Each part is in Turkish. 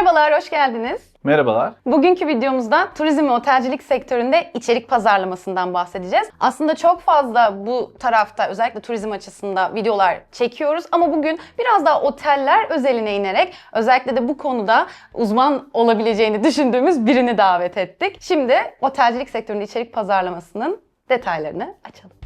Merhabalar, hoş geldiniz. Merhabalar. Bugünkü videomuzda turizm ve otelcilik sektöründe içerik pazarlamasından bahsedeceğiz. Aslında çok fazla bu tarafta özellikle turizm açısında videolar çekiyoruz ama bugün biraz daha oteller özeline inerek özellikle de bu konuda uzman olabileceğini düşündüğümüz birini davet ettik. Şimdi otelcilik sektöründe içerik pazarlamasının detaylarını açalım.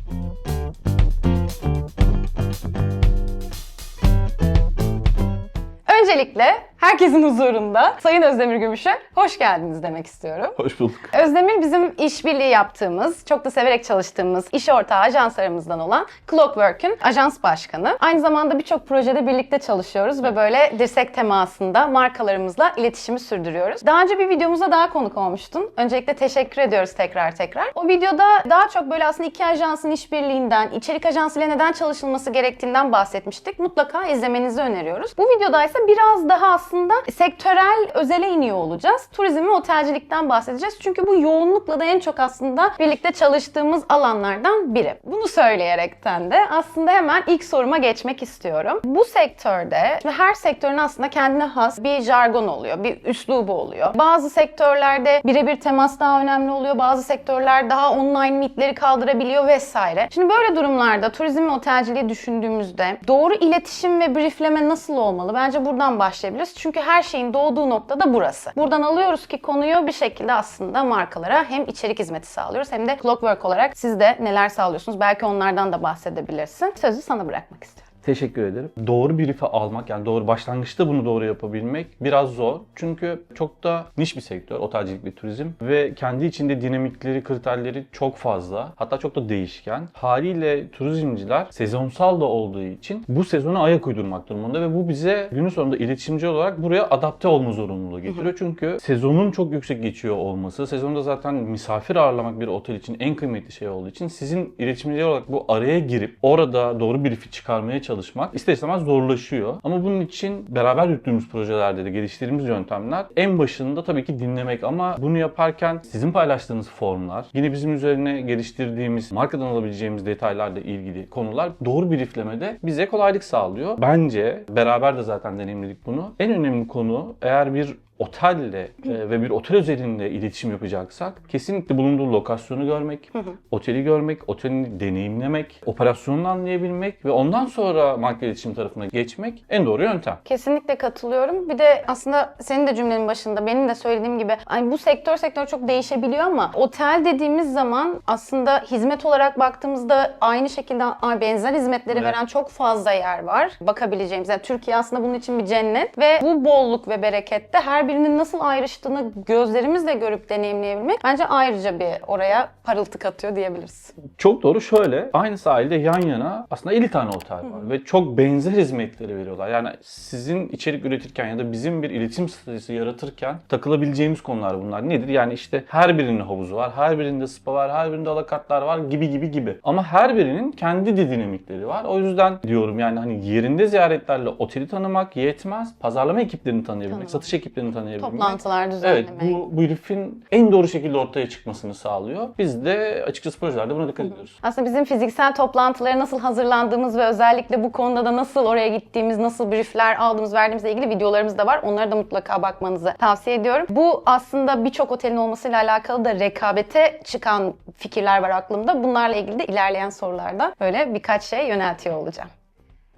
Öncelikle herkesin huzurunda Sayın Özdemir Gümüş'e hoş geldiniz demek istiyorum. Hoş bulduk. Özdemir bizim işbirliği yaptığımız, çok da severek çalıştığımız iş ortağı ajanslarımızdan olan Clockwork'ün ajans başkanı. Aynı zamanda birçok projede birlikte çalışıyoruz ve böyle dirsek temasında markalarımızla iletişimi sürdürüyoruz. Daha önce bir videomuza daha konuk olmuştun. Öncelikle teşekkür ediyoruz tekrar tekrar. O videoda daha çok böyle aslında iki ajansın işbirliğinden, içerik ajansıyla neden çalışılması gerektiğinden bahsetmiştik. Mutlaka izlemenizi öneriyoruz. Bu videoda ise biraz daha aslında sektörel özele iniyor olacağız. Turizm ve otelcilikten bahsedeceğiz. Çünkü bu yoğunlukla da en çok aslında birlikte çalıştığımız alanlardan biri. Bunu söyleyerekten de aslında hemen ilk soruma geçmek istiyorum. Bu sektörde ve her sektörün aslında kendine has bir jargon oluyor, bir üslubu oluyor. Bazı sektörlerde birebir temas daha önemli oluyor. Bazı sektörler daha online mitleri kaldırabiliyor vesaire. Şimdi böyle durumlarda turizm ve otelciliği düşündüğümüzde doğru iletişim ve briefleme nasıl olmalı? Bence buradan başlayabiliriz. Çünkü her şeyin doğduğu nokta da burası. Buradan alıyoruz ki konuyu bir şekilde aslında markalara hem içerik hizmeti sağlıyoruz hem de Clockwork olarak siz de neler sağlıyorsunuz? Belki onlardan da bahsedebilirsin. Sözü sana bırakmak istiyorum. Teşekkür ederim. Doğru brief'i almak yani doğru başlangıçta bunu doğru yapabilmek biraz zor. Çünkü çok da niş bir sektör otelcilik ve turizm ve kendi içinde dinamikleri, kriterleri çok fazla. Hatta çok da değişken. Haliyle turizmciler sezonsal da olduğu için bu sezona ayak uydurmak durumunda ve bu bize günün sonunda iletişimci olarak buraya adapte olma zorunluluğu getiriyor. Çünkü sezonun çok yüksek geçiyor olması, sezonda zaten misafir ağırlamak bir otel için en kıymetli şey olduğu için sizin iletişimci olarak bu araya girip orada doğru brief'i çıkarmaya çalışmak ister istemez zorlaşıyor. Ama bunun için beraber yürüttüğümüz projelerde de geliştirdiğimiz yöntemler en başında tabii ki dinlemek ama bunu yaparken sizin paylaştığınız formlar, yine bizim üzerine geliştirdiğimiz markadan alabileceğimiz detaylarla ilgili konular doğru brieflemede bize kolaylık sağlıyor. Bence beraber de zaten deneyimledik bunu. En önemli konu eğer bir otelle e, ve bir otel özelinde iletişim yapacaksak kesinlikle bulunduğu lokasyonu görmek, oteli görmek, otelini deneyimlemek, operasyonunu anlayabilmek ve ondan sonra marka iletişim tarafına geçmek en doğru yöntem. Kesinlikle katılıyorum. Bir de aslında senin de cümlenin başında benim de söylediğim gibi hani bu sektör sektör çok değişebiliyor ama otel dediğimiz zaman aslında hizmet olarak baktığımızda aynı şekilde benzer hizmetleri Evet. veren çok fazla yer var. Bakabileceğimiz. Yani Türkiye aslında bunun için bir cennet ve bu bolluk ve berekette her birinin nasıl ayrıştığını gözlerimizle görüp deneyimleyebilmek bence ayrıca bir oraya parıltı katıyor diyebiliriz. Çok doğru şöyle aynı sahilde yan yana aslında 50 tane otel var ve çok benzer hizmetleri veriyorlar. Yani sizin içerik üretirken ya da bizim bir iletişim stratejisi yaratırken takılabileceğimiz konular bunlar. Nedir? Yani işte her birinin havuzu var, her birinde spa var, her birinde alakartlar var gibi gibi gibi. Ama her birinin kendi de dinamikleri var. O yüzden diyorum yani hani yerinde ziyaretlerle oteli tanımak yetmez. Pazarlama ekiplerini tanıyabilmek, satış ekiplerini tanıyabilmek. Toplantılar Evet, düzenlemek. bu, bu brief'in en doğru şekilde ortaya çıkmasını sağlıyor. Biz de açıkçası projelerde buna dikkat ediyoruz. Aslında bizim fiziksel toplantılara nasıl hazırlandığımız ve özellikle bu konuda da nasıl oraya gittiğimiz, nasıl briefler aldığımız, verdiğimizle ilgili videolarımız da var. Onlara da mutlaka bakmanızı tavsiye ediyorum. Bu aslında birçok otelin olmasıyla alakalı da rekabete çıkan fikirler var aklımda. Bunlarla ilgili de ilerleyen sorularda böyle birkaç şey yöneltiyor olacağım.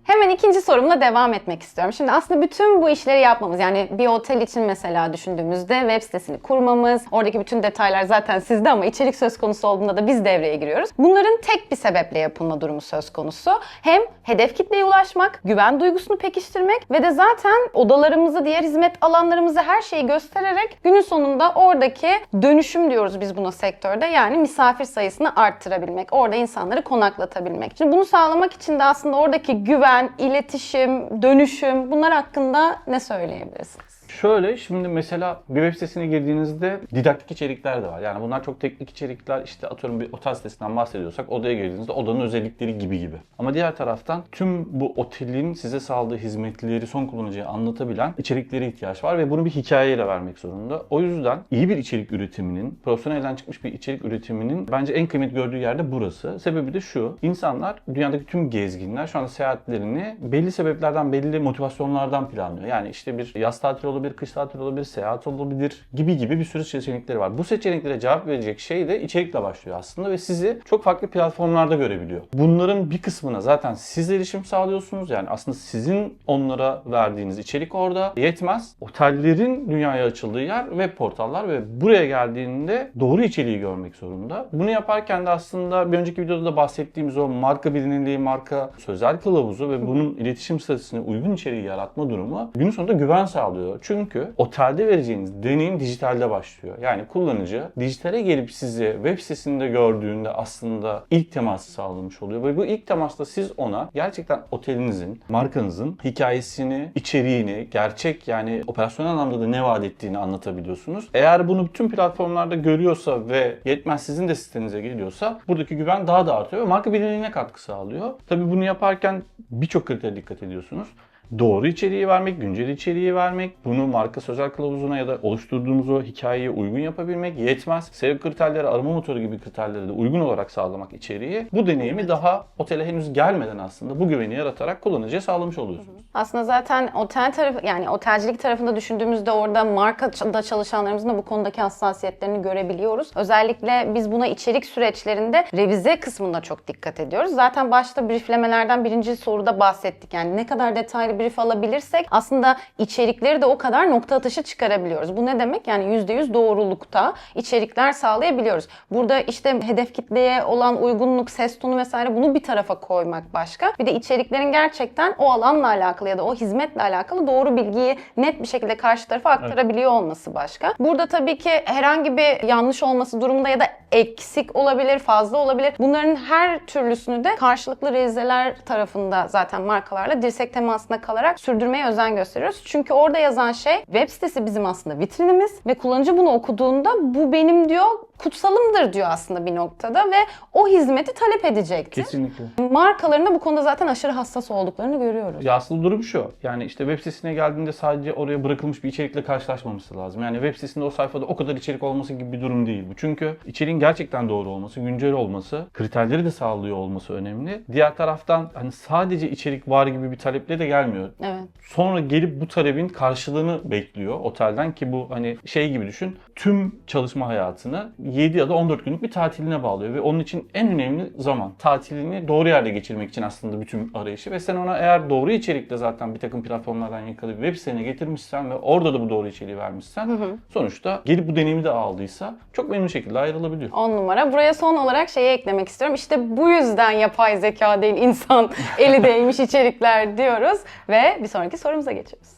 Hemen ikinci sorumla devam etmek istiyorum. Şimdi aslında bütün bu işleri yapmamız yani bir otel için mesela düşündüğümüzde web sitesini kurmamız, oradaki bütün detaylar zaten sizde ama içerik söz konusu olduğunda da biz devreye giriyoruz. Bunların tek bir sebeple yapılma durumu söz konusu. Hem hedef kitleye ulaşmak, güven duygusunu pekiştirmek ve de zaten odalarımızı, diğer hizmet alanlarımızı her şeyi göstererek günün sonunda oradaki dönüşüm diyoruz biz buna sektörde. Yani misafir sayısını arttırabilmek, orada insanları konaklatabilmek. Şimdi bunu sağlamak için de aslında oradaki güven, iletişim, dönüşüm bunlar hakkında ne söyleyebilirsiniz? Şöyle şimdi mesela bir web sitesine girdiğinizde didaktik içerikler de var. Yani bunlar çok teknik içerikler. İşte atıyorum bir otel sitesinden bahsediyorsak odaya girdiğinizde odanın özellikleri gibi gibi. Ama diğer taraftan tüm bu otelin size sağladığı hizmetleri son kullanıcıya anlatabilen içeriklere ihtiyaç var ve bunu bir hikayeyle vermek zorunda. O yüzden iyi bir içerik üretiminin, profesyonelden çıkmış bir içerik üretiminin bence en kıymet gördüğü yerde burası. Sebebi de şu. İnsanlar dünyadaki tüm gezginler şu anda seyahatlerini belli sebeplerden, belli motivasyonlardan planlıyor. Yani işte bir yaz tatili olabilir, olabilir, kış tatili olabilir, seyahat olabilir gibi gibi bir sürü seçenekleri var. Bu seçeneklere cevap verecek şey de içerikle başlıyor aslında ve sizi çok farklı platformlarda görebiliyor. Bunların bir kısmına zaten siz erişim sağlıyorsunuz. Yani aslında sizin onlara verdiğiniz içerik orada yetmez. Otellerin dünyaya açıldığı yer web portallar ve buraya geldiğinde doğru içeriği görmek zorunda. Bunu yaparken de aslında bir önceki videoda da bahsettiğimiz o marka bilinirliği, marka sözel kılavuzu ve bunun iletişim stratejisine uygun içeriği yaratma durumu günün sonunda güven sağlıyor. Çünkü otelde vereceğiniz deneyim dijitalde başlıyor. Yani kullanıcı dijitale gelip sizi web sitesinde gördüğünde aslında ilk teması sağlamış oluyor. Ve bu ilk temasta siz ona gerçekten otelinizin, markanızın hikayesini, içeriğini, gerçek yani operasyonel anlamda da ne vaat ettiğini anlatabiliyorsunuz. Eğer bunu bütün platformlarda görüyorsa ve yetmez sizin de sitenize geliyorsa buradaki güven daha da artıyor ve marka bilinirliğine katkı sağlıyor. Tabii bunu yaparken birçok kritere dikkat ediyorsunuz. Doğru içeriği vermek, güncel içeriği vermek, bunu marka sözel kılavuzuna ya da oluşturduğunuz o hikayeye uygun yapabilmek yetmez. SEO kriterleri, arama motoru gibi kriterlere de uygun olarak sağlamak içeriği. Bu deneyimi daha otele henüz gelmeden aslında bu güveni yaratarak kullanıcıya sağlamış oluyorsunuz. Aslında zaten otel tarafı yani otelcilik tarafında düşündüğümüzde orada markada çalışanlarımızın da bu konudaki hassasiyetlerini görebiliyoruz. Özellikle biz buna içerik süreçlerinde revize kısmında çok dikkat ediyoruz. Zaten başta brieflemelerden birinci soruda bahsettik. Yani ne kadar detaylı brief alabilirsek aslında içerikleri de o kadar nokta atışı çıkarabiliyoruz. Bu ne demek? Yani %100 doğrulukta içerikler sağlayabiliyoruz. Burada işte hedef kitleye olan uygunluk, ses tonu vesaire bunu bir tarafa koymak başka. Bir de içeriklerin gerçekten o alanla alakalı ya da o hizmetle alakalı doğru bilgiyi net bir şekilde karşı tarafa aktarabiliyor olması başka. Burada tabii ki herhangi bir yanlış olması durumunda ya da eksik olabilir, fazla olabilir. Bunların her türlüsünü de karşılıklı revizeler tarafında zaten markalarla dirsek temasında kalarak sürdürmeye özen gösteriyoruz. Çünkü orada yazan şey web sitesi bizim aslında vitrinimiz ve kullanıcı bunu okuduğunda bu benim diyor kutsalımdır diyor aslında bir noktada ve o hizmeti talep edecektir. Kesinlikle. Markaların da bu konuda zaten aşırı hassas olduklarını görüyoruz. Ya aslında durum şu. Yani işte web sitesine geldiğinde sadece oraya bırakılmış bir içerikle karşılaşmaması lazım. Yani web sitesinde o sayfada o kadar içerik olması gibi bir durum değil bu. Çünkü içeriğin gerçekten doğru olması, güncel olması, kriterleri de sağlıyor olması önemli. Diğer taraftan hani sadece içerik var gibi bir taleple de gelmiyor. Evet. Sonra gelip bu talebin karşılığını bekliyor otelden ki bu hani şey gibi düşün. Tüm çalışma hayatını 7 ya da 14 günlük bir tatiline bağlıyor ve onun için en önemli zaman tatilini doğru yerde geçirmek için aslında bütün arayışı ve sen ona eğer doğru içerikle zaten bir takım platformlardan yakalayıp web sitene getirmişsen ve orada da bu doğru içeriği vermişsen sonuçta gelip bu deneyimi de aldıysa çok memnun şekilde ayrılabiliyor. 10 numara. Buraya son olarak şeyi eklemek istiyorum. İşte bu yüzden yapay zeka değil insan eli değmiş içerikler diyoruz ve bir sonraki sorumuza geçiyoruz.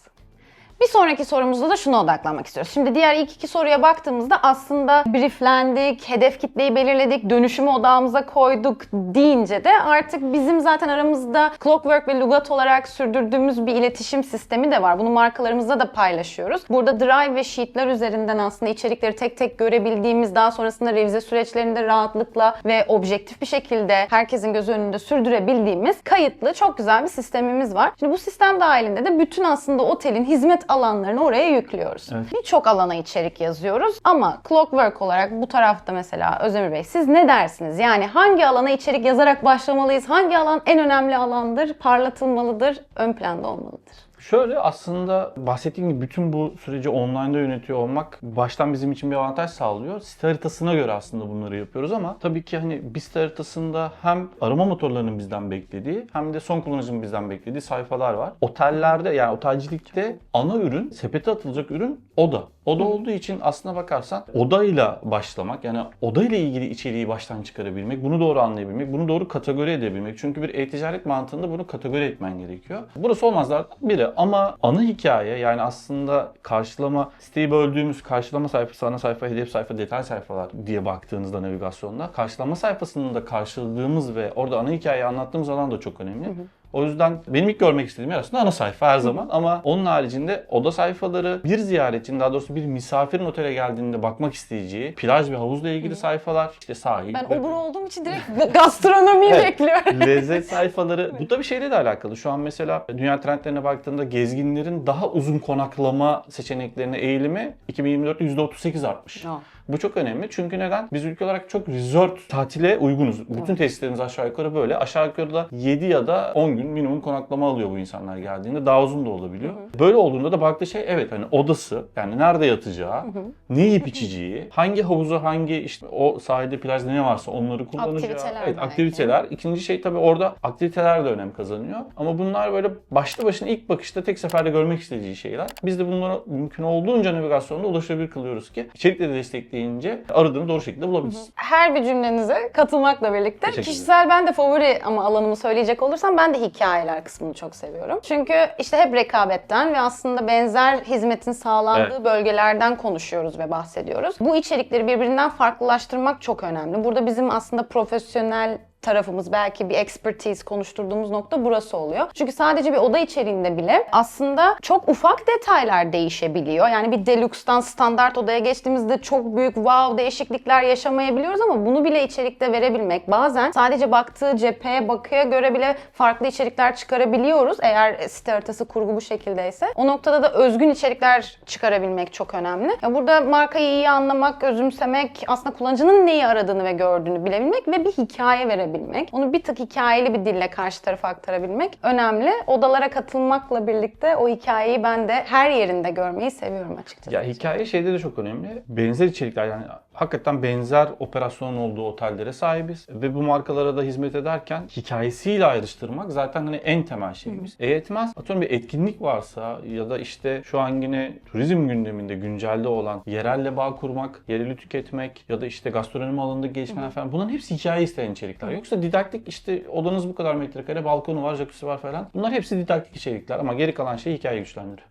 Bir sonraki sorumuzda da şuna odaklanmak istiyoruz. Şimdi diğer ilk iki soruya baktığımızda aslında brieflendik, hedef kitleyi belirledik, dönüşümü odağımıza koyduk deyince de artık bizim zaten aramızda Clockwork ve Lugat olarak sürdürdüğümüz bir iletişim sistemi de var. Bunu markalarımızda da paylaşıyoruz. Burada Drive ve Sheet'ler üzerinden aslında içerikleri tek tek görebildiğimiz, daha sonrasında revize süreçlerinde rahatlıkla ve objektif bir şekilde herkesin göz önünde sürdürebildiğimiz kayıtlı çok güzel bir sistemimiz var. Şimdi bu sistem dahilinde de bütün aslında otelin hizmet alanlarını oraya yüklüyoruz. Evet. Birçok alana içerik yazıyoruz ama Clockwork olarak bu tarafta mesela Özdemir Bey siz ne dersiniz? Yani hangi alana içerik yazarak başlamalıyız? Hangi alan en önemli alandır, parlatılmalıdır, ön planda olmalıdır? Şöyle aslında bahsettiğim gibi bütün bu süreci online'da yönetiyor olmak baştan bizim için bir avantaj sağlıyor. Site haritasına göre aslında bunları yapıyoruz ama tabii ki hani bir site haritasında hem arama motorlarının bizden beklediği hem de son kullanıcının bizden beklediği sayfalar var. Otellerde yani otelcilikte ana ürün, sepete atılacak ürün oda. Oda olduğu için aslına bakarsan odayla başlamak yani odayla ilgili içeriği baştan çıkarabilmek, bunu doğru anlayabilmek, bunu doğru kategori edebilmek. Çünkü bir e-ticaret mantığında bunu kategori etmen gerekiyor. Burası olmazlardan biri ama ana hikaye yani aslında karşılama siteyi böldüğümüz karşılama sayfası, ana sayfa, hedef sayfa, detay sayfalar diye baktığınızda navigasyonda karşılama sayfasının da karşıladığımız ve orada ana hikayeyi anlattığımız alan da çok önemli. O yüzden benim ilk görmek istediğim yer aslında ana sayfa her zaman ama onun haricinde oda sayfaları bir ziyaretçinin daha doğrusu bir misafirin otele geldiğinde bakmak isteyeceği plaj ve havuzla ilgili sayfalar işte sahil Ben ve obur olduğum için direkt gastronomiyi Evet. bekliyorum. lezzet sayfaları. Bu da bir şeyle de alakalı. Şu an mesela dünya trendlerine baktığında gezginlerin daha uzun konaklama seçeneklerine eğilimi 2024'te %38 artmış. Ya. Bu çok önemli çünkü neden? Biz ülke olarak çok resort tatile uygunuz. Bütün tesislerimiz aşağı yukarı böyle. Aşağı yukarı da 7 ya da 10 gün minimum konaklama alıyor bu insanlar geldiğinde. Daha uzun da olabiliyor. Böyle olduğunda da baktığı şey evet hani odası yani nerede yatacağı, ne yiyip içeceği, hangi havuzu, hangi işte o sahilde plajda ne varsa onları kullanacağı. Aktiviteler evet, belki. aktiviteler. İkinci şey tabii orada aktiviteler de önem kazanıyor. Ama bunlar böyle başlı başına ilk bakışta tek seferde görmek istediği şeyler. Biz de bunlara mümkün olduğunca navigasyonda ulaşabilir kılıyoruz ki içerikle de destekleyince aradığını doğru şekilde bulabilirsin. Her bir cümlenize katılmakla birlikte Teşekkür kişisel ben de favori ama alanımı söyleyecek olursam ben de hikayeler kısmını çok seviyorum. Çünkü işte hep rekabetten ve aslında benzer hizmetin sağlandığı Evet. bölgelerden konuşuyoruz ve bahsediyoruz. Bu içerikleri birbirinden farklılaştırmak çok önemli. Burada bizim aslında profesyonel tarafımız belki bir expertise konuşturduğumuz nokta burası oluyor. Çünkü sadece bir oda içeriğinde bile aslında çok ufak detaylar değişebiliyor. Yani bir deluxe'dan standart odaya geçtiğimizde çok büyük wow değişiklikler yaşamayabiliyoruz ama bunu bile içerikte verebilmek bazen sadece baktığı cepheye bakıya göre bile farklı içerikler çıkarabiliyoruz eğer site haritası kurgu bu şekildeyse. O noktada da özgün içerikler çıkarabilmek çok önemli. Ya burada markayı iyi anlamak, özümsemek, aslında kullanıcının neyi aradığını ve gördüğünü bilebilmek ve bir hikaye verebilmek. Onu bir tık hikayeli bir dille karşı tarafa aktarabilmek önemli. Odalara katılmakla birlikte o hikayeyi ben de her yerinde görmeyi seviyorum açıkçası. Ya hikaye şeyde de çok önemli. Benzer içerikler yani hakikaten benzer operasyonun olduğu otellere sahibiz ve bu markalara da hizmet ederken hikayesiyle ayrıştırmak zaten hani en temel şeyimiz. E yetmez. Atıyorum bir etkinlik varsa ya da işte şu an yine turizm gündeminde güncelde olan yerelle bağ kurmak, yereli tüketmek ya da işte gastronomi alanında gelişmeler falan bunların hepsi hikaye isteyen içerikler. Yoksa didaktik işte odanız bu kadar metrekare, balkonu var, jacuzzi var falan. Bunlar hepsi didaktik içerikler ama geri kalan şey hikaye güçlendiriyor.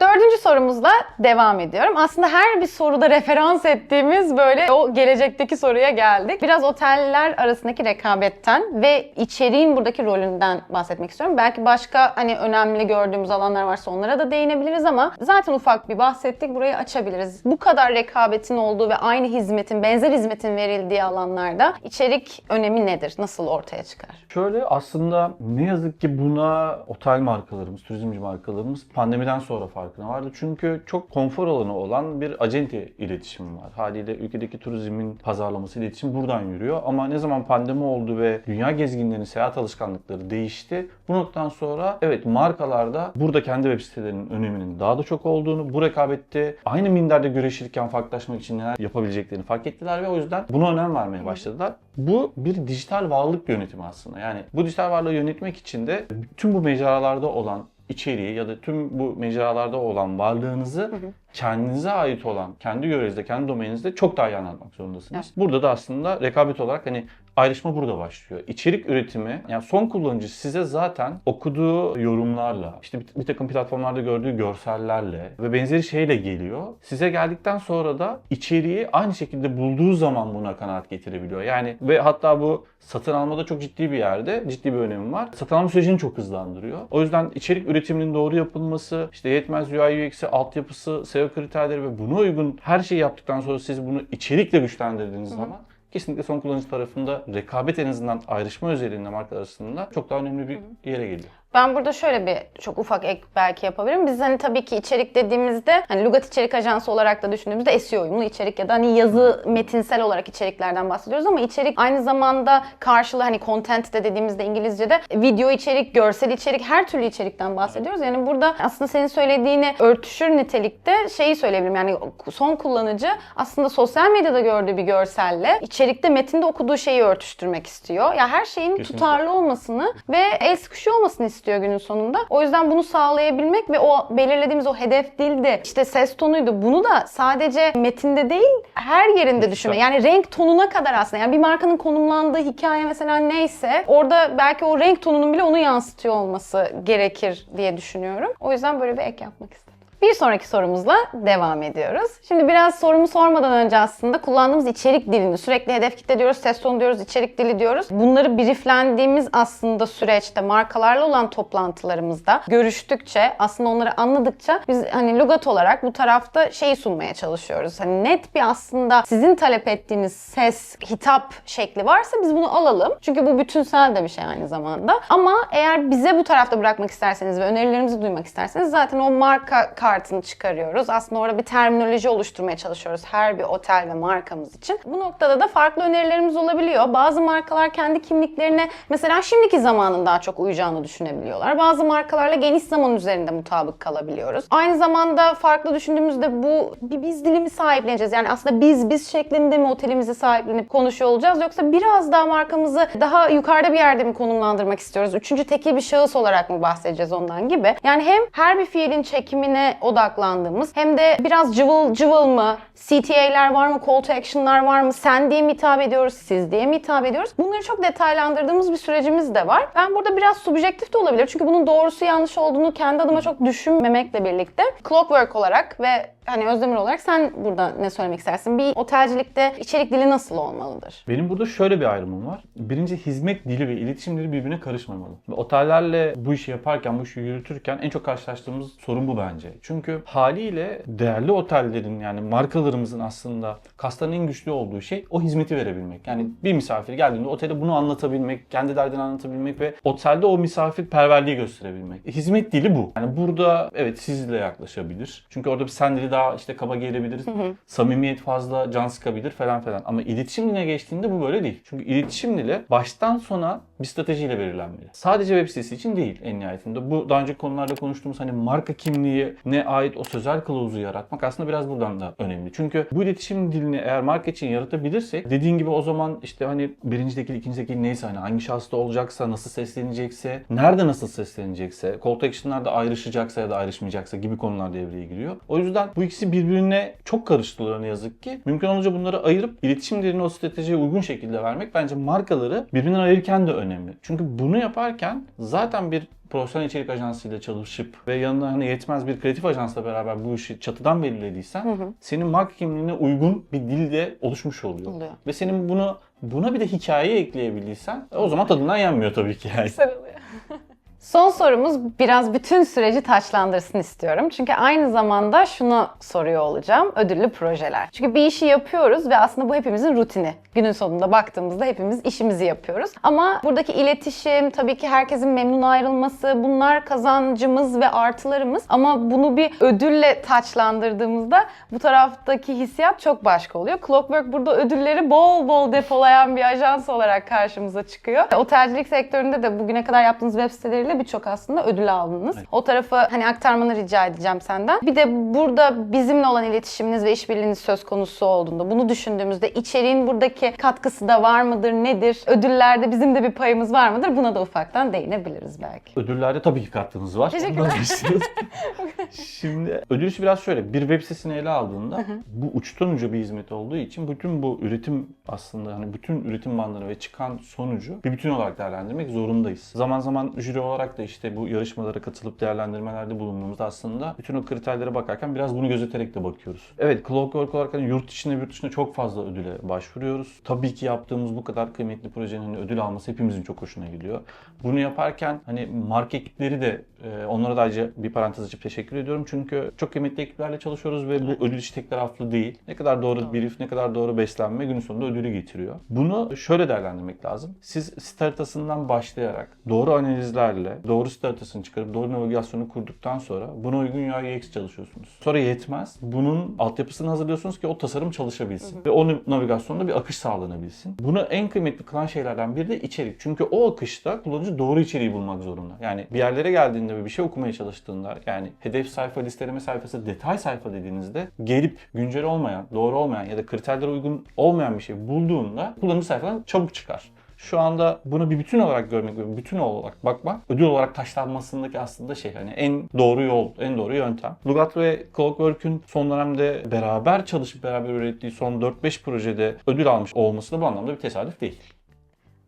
Dördüncü sorumuzla devam ediyorum. Aslında her bir soruda referans ettiğimiz böyle o gelecekteki soruya geldik. Biraz oteller arasındaki rekabetten ve içeriğin buradaki rolünden bahsetmek istiyorum. Belki başka hani önemli gördüğümüz alanlar varsa onlara da değinebiliriz ama zaten ufak bir bahsettik. Burayı açabiliriz. Bu kadar rekabetin olduğu ve aynı hizmetin, benzer hizmetin verildiği alanlarda içerik önemi nedir? Nasıl ortaya çıkar? Şöyle aslında ne yazık ki buna otel markalarımız, turizmci markalarımız pandemiden sonra farkına vardı. Çünkü çok konfor alanı olan bir acente iletişimi var. Haliyle ülkedeki turizmin pazarlaması, iletişim buradan yürüyor. Ama ne zaman pandemi oldu ve dünya gezginlerinin seyahat alışkanlıkları değişti. Bu noktadan sonra evet markalarda burada kendi web sitelerinin öneminin daha da çok olduğunu, bu rekabette aynı minderde güreşirken farklılaşmak için neler yapabileceklerini fark ettiler ve o yüzden buna önem vermeye başladılar. Bu bir dijital varlık yönetimi aslında. Yani bu dijital varlığı yönetmek için de tüm bu mecralarda olan içeriği ya da tüm bu mecralarda olan varlığınızı kendinize ait olan, kendi görevinizde, kendi domeninizde çok daha iyi anlatmak zorundasınız. Burada da aslında rekabet olarak hani ayrışma burada başlıyor. İçerik üretimi, yani son kullanıcı size zaten okuduğu yorumlarla, işte bir, bir takım platformlarda gördüğü görsellerle ve benzeri şeyle geliyor. Size geldikten sonra da içeriği aynı şekilde bulduğu zaman buna kanaat getirebiliyor. Yani ve hatta bu satın almada çok ciddi bir yerde, ciddi bir önemi var. Satın alma sürecini çok hızlandırıyor. O yüzden içerik üretiminin doğru yapılması, işte yetmez UI UX'i, altyapısı, SEO kriterleri ve buna uygun her şeyi yaptıktan sonra siz bunu içerikle güçlendirdiğiniz zaman kesinlikle son kullanıcı tarafında rekabet en azından ayrışma özelliğinde markalar arasında çok daha önemli bir yere geliyor. Ben burada şöyle bir çok ufak ek belki yapabilirim. Biz hani tabii ki içerik dediğimizde hani Lugat içerik ajansı olarak da düşündüğümüzde SEO uyumlu içerik ya da hani yazı metinsel olarak içeriklerden bahsediyoruz ama içerik aynı zamanda karşılığı hani content de dediğimizde İngilizce'de video içerik, görsel içerik her türlü içerikten bahsediyoruz. Yani burada aslında senin söylediğine örtüşür nitelikte şeyi söyleyebilirim. Yani son kullanıcı aslında sosyal medyada gördüğü bir görselle içerikte metinde okuduğu şeyi örtüştürmek istiyor. Ya her şeyin Kesinlikle. tutarlı olmasını ve el sıkışıyor olmasını istiyor günün sonunda. O yüzden bunu sağlayabilmek ve o belirlediğimiz o hedef dilde işte ses tonuydu. Bunu da sadece metinde değil her yerinde düşünme. Yani renk tonuna kadar aslında. Yani bir markanın konumlandığı hikaye mesela neyse orada belki o renk tonunun bile onu yansıtıyor olması gerekir diye düşünüyorum. O yüzden böyle bir ek yapmak istedim. Bir sonraki sorumuzla devam ediyoruz. Şimdi biraz sorumu sormadan önce aslında kullandığımız içerik dilini sürekli hedef kitle diyoruz, ses tonu diyoruz, içerik dili diyoruz. Bunları brieflendiğimiz aslında süreçte markalarla olan toplantılarımızda görüştükçe aslında onları anladıkça biz hani Lugat olarak bu tarafta şeyi sunmaya çalışıyoruz. Hani net bir aslında sizin talep ettiğiniz ses, hitap şekli varsa biz bunu alalım. Çünkü bu bütünsel de bir şey aynı zamanda. Ama eğer bize bu tarafta bırakmak isterseniz ve önerilerimizi duymak isterseniz zaten o marka kartını çıkarıyoruz. Aslında orada bir terminoloji oluşturmaya çalışıyoruz her bir otel ve markamız için. Bu noktada da farklı önerilerimiz olabiliyor. Bazı markalar kendi kimliklerine mesela şimdiki zamanın daha çok uyacağını düşünebiliyorlar. Bazı markalarla geniş zaman üzerinde mutabık kalabiliyoruz. Aynı zamanda farklı düşündüğümüzde bu bir biz dilimi sahipleneceğiz. Yani aslında biz biz şeklinde mi otelimizi sahiplenip konuşuyor olacağız yoksa biraz daha markamızı daha yukarıda bir yerde mi konumlandırmak istiyoruz? Üçüncü tekil bir şahıs olarak mı bahsedeceğiz ondan gibi? Yani hem her bir fiilin çekimine odaklandığımız hem de biraz cıvıl cıvıl mı? CTA'ler var mı? Call to action'lar var mı? Sen diye mi hitap ediyoruz? Siz diye mi hitap ediyoruz? Bunları çok detaylandırdığımız bir sürecimiz de var. Ben burada biraz subjektif de olabilir. Çünkü bunun doğrusu yanlış olduğunu kendi adıma çok düşünmemekle birlikte clockwork olarak ve hani Özdemir olarak sen burada ne söylemek istersin? Bir otelcilikte içerik dili nasıl olmalıdır? Benim burada şöyle bir ayrımım var. Birinci hizmet dili ve iletişim dili birbirine karışmamalı. Ve otellerle bu işi yaparken, bu işi yürütürken en çok karşılaştığımız sorun bu bence. Çünkü haliyle değerli otellerin yani markalarımızın aslında kasların en güçlü olduğu şey o hizmeti verebilmek. Yani bir misafir geldiğinde otele bunu anlatabilmek, kendi derdini anlatabilmek ve otelde o misafirperverliği gösterebilmek. E, Hizmet dili bu. Yani burada evet sizle yaklaşabilir. Çünkü orada bir sen dili daha işte kaba gelebiliriz. Samimiyet fazla can sıkabilir falan falan. Ama iletişim diline geçtiğinde bu böyle değil. Çünkü iletişim dili baştan sona bir stratejiyle belirlenmeli. Sadece web sitesi için değil en nihayetinde. Bu daha önce konularda konuştuğumuz hani marka kimliği ne ait o sözel kılavuzu yaratmak aslında biraz buradan da önemli. Çünkü bu iletişim dilini eğer marka için yaratabilirsek dediğin gibi o zaman işte hani birinci tekil, ikinci tekil neyse hani hangi şahısta olacaksa, nasıl seslenecekse, nerede nasıl seslenecekse, call to action'larda ayrışacaksa ya da ayrışmayacaksa gibi konular devreye giriyor. O yüzden bu ikisi birbirine çok karıştılar ne yazık ki. Mümkün olunca bunları ayırıp iletişim dilini o stratejiye uygun şekilde vermek bence markaları birbirinden ayırırken de önemli. Çünkü bunu yaparken zaten bir profesyonel içerik ajansıyla çalışıp ve yanına hani yetmez bir kreatif ajansla beraber bu işi çatıdan belirlediysen senin marka kimliğine uygun bir dilde oluşmuş oluyor. Oluyor. Ve senin bunu buna bir de hikaye ekleyebildiysen o zaman tadından yenmiyor tabii ki yani. Son sorumuz biraz bütün süreci taçlandırsın istiyorum. Çünkü aynı zamanda şunu soruyor olacağım. Ödüllü projeler. Çünkü bir işi yapıyoruz ve aslında bu hepimizin rutini. Günün sonunda baktığımızda hepimiz işimizi yapıyoruz. Ama buradaki iletişim, tabii ki herkesin memnun ayrılması, bunlar kazancımız ve artılarımız. Ama bunu bir ödülle taçlandırdığımızda bu taraftaki hissiyat çok başka oluyor. Clockwork burada ödülleri bol bol depolayan bir ajans olarak karşımıza çıkıyor. Otelcilik sektöründe de bugüne kadar yaptığınız web siteleriyle birçok aslında ödül aldınız. Evet. O tarafı hani aktarmanı rica edeceğim senden. Bir de burada bizimle olan iletişiminiz ve işbirliğiniz söz konusu olduğunda bunu düşündüğümüzde içeriğin buradaki katkısı da var mıdır, nedir? Ödüllerde bizim de bir payımız var mıdır? Buna da ufaktan değinebiliriz belki. Ödüllerde tabii ki katkınız var. Teşekkürler. Şimdi ödül işi biraz şöyle. Bir web sitesini ele aldığında bu uçtan uca bir hizmet olduğu için bütün bu üretim aslında hani bütün üretim bandını ve çıkan sonucu bir bütün olarak değerlendirmek zorundayız. Zaman zaman jüri olarak da işte bu yarışmalara katılıp değerlendirmelerde bulunduğumuzda aslında bütün o kriterlere bakarken biraz bunu gözeterek de bakıyoruz. Evet Clockwork olarak hani yurt içinde yurt dışında çok fazla ödüle başvuruyoruz. Tabii ki yaptığımız bu kadar kıymetli projenin hani ödül alması hepimizin çok hoşuna gidiyor. Bunu yaparken hani marka ekipleri de e, onlara da ayrıca bir parantez açıp teşekkür ediyorum. Çünkü çok kıymetli ekiplerle çalışıyoruz ve bu ödül işi tek taraflı değil. Ne kadar doğru brief, ne kadar doğru beslenme günün sonunda ödülü getiriyor. Bunu şöyle değerlendirmek lazım. Siz haritasından başlayarak doğru analizlerle doğru site haritasını çıkarıp doğru navigasyonu kurduktan sonra buna uygun UI UX çalışıyorsunuz. Sonra yetmez. Bunun altyapısını hazırlıyorsunuz ki o tasarım çalışabilsin. Ve o navigasyonda bir akış sağlanabilsin. Bunu en kıymetli kılan şeylerden biri de içerik. Çünkü o akışta kullanıcı doğru içeriği bulmak zorunda. Yani bir yerlere geldiğinde ve bir şey okumaya çalıştığında yani hedef sayfa, listeleme sayfası, detay sayfa dediğinizde gelip güncel olmayan, doğru olmayan ya da kriterlere uygun olmayan bir şey bulduğunda kullanıcı sayfadan çabuk çıkar. Şu anda bunu bir bütün olarak görmek bütün olarak bakmak ödül olarak taşlanmasındaki aslında şey hani en doğru yol, en doğru yöntem. Lugat ve Clockwork'ün son dönemde beraber çalışıp beraber ürettiği son 4-5 projede ödül almış olması da bu anlamda bir tesadüf değil.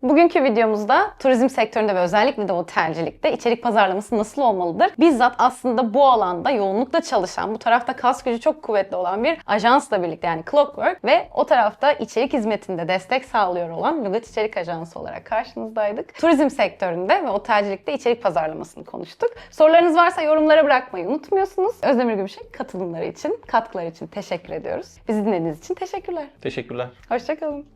Bugünkü videomuzda turizm sektöründe ve özellikle de otelcilikte içerik pazarlaması nasıl olmalıdır? Bizzat aslında bu alanda yoğunlukla çalışan, bu tarafta kas gücü çok kuvvetli olan bir ajansla birlikte yani Clockwork ve o tarafta içerik hizmetinde destek sağlıyor olan Lugat İçerik Ajansı olarak karşınızdaydık. Turizm sektöründe ve otelcilikte içerik pazarlamasını konuştuk. Sorularınız varsa yorumlara bırakmayı unutmuyorsunuz. Özdemir Gümüşek katılımları için, katkıları için teşekkür ediyoruz. Bizi dinlediğiniz için teşekkürler. Teşekkürler. Hoşçakalın.